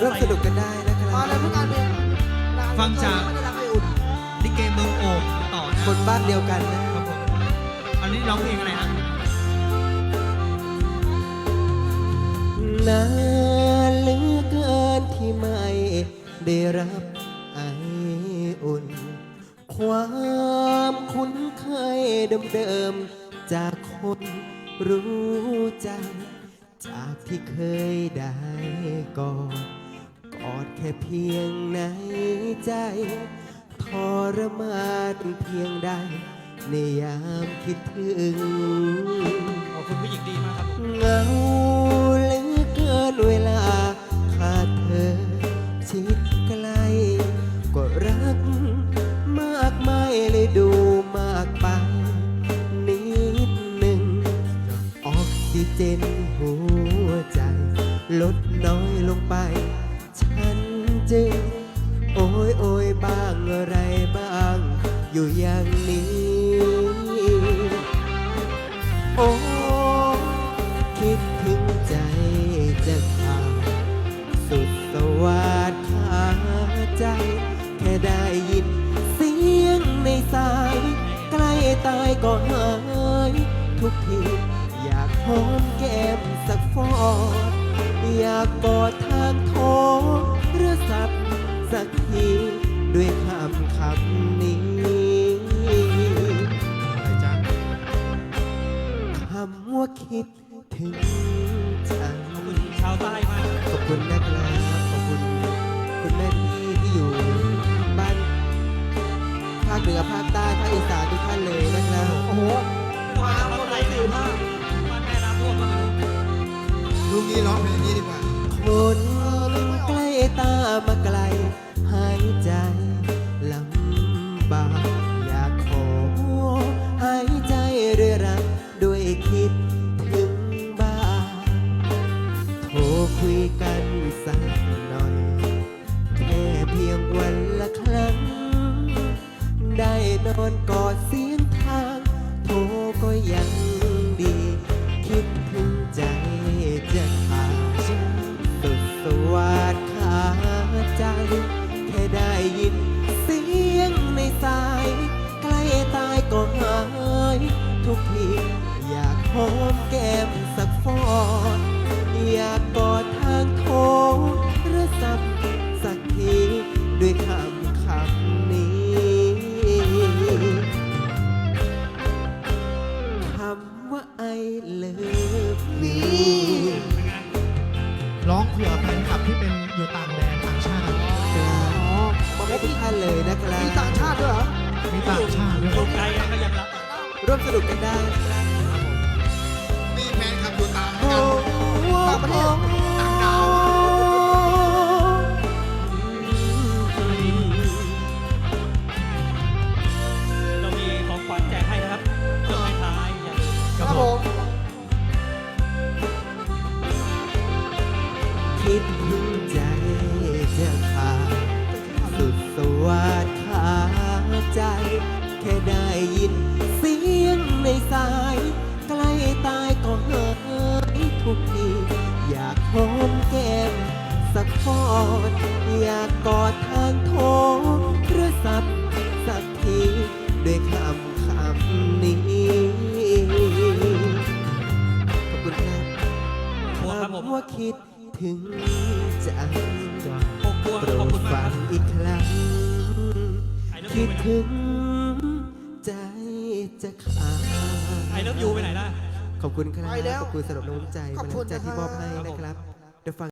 ร่วมสนุกกันได้นะคมารับเลยทุกการเพลงฟังจาก ไม่ได้รักไม่อุ่นลิเกเมืองโอ่งต่อนะคนบ้านเดียวกันนะครับผมอันนี้ร้องเพลงอะไรฮะนานเหลือเกินที่ไม่ได้รับไออุ่น ความคุ้นเคยเดิมๆจากคนรู้ใจ จากที่เคยได้กอดก อดแค่เพียงในใจ ทรมานเพียงใด ในยามคิดถึงขอบคุณผู้หญิงดีมากครับเหงาเหลือเกินเวลา ขาดเธอ ชิดไกล ก็รัก มากไม่เลยดูมากไป นิดหนึ่ง ออกซิเจนหัวใจ ลดน้อยลงไป จึง โอ้ยโอ้ยบ้างอะไรบ้าง อยู่อย่างนี้ โอ้คิดถึงใจจะขาดสุดสวัสดขาใจ แค่ได้ยินเสียงในสาย ใกล้ตายก็หายทุกที อยากหอมแก้มสักฟอดอยากกอด คิดถึงจังขอบคุณชาวใต้มากขอบคุณนะครับขอบคุณคุณแม่พี่ที่อยู่บ้านภาคเหนือภาคใต้ภาคอีสานทุกท่านเลยนะครับโอ้โหมาหมดเลยสี่ภากบ้านแม่น้ำท่วมก็ไม่รู้ลุงนี้ร้องเพลงนี้ดีกว่า อนกอดเสียงทาง โทรก็ยังดี คิดถึงใจจะขาดสุดสวัสดขาใจ แค่ได้ยินเสียงในสาย ใกล้ตายก็หาย ทุกทีอยากหอมแก้มสักำว่า I love you ร้องเผื่อแฟนคลับที่เป็นอยู่ต่างแดนต่างชาติบอกให้ทุกท่านเลยนะครับมีต่างชาติด้วยเหรอ มีต่างชาติด้วยตกใจนะก็ยังรับร่วมสนุกกันได้ คิดถึงใจจะขาดสุดสวัสดขาใจ แค่ได้ยินเสียงในสาย ใกล้ตายก็หายทุกที อยากหอมแก้มสักฟอดอยากกอดทางโทรศัพท์สักทีด้วยคำคำนี้ ขอบคุณครับพวงครับผม ว่าคิด ถึงจังพวงพวงโปรขอบดคุณมาฟักงครับอีกครั้งไอ้เลิฟคิยูดไปไหนถึงใจจะขาดไอ้เลิฟยูไปไหนล่ะ ขอบคุณครับไปแล้วขอบคุณสำหรับน้ำใจขอบมาคุณน้ำใจที่มอบให้นะครับนะครับเดี๋ยวฟัง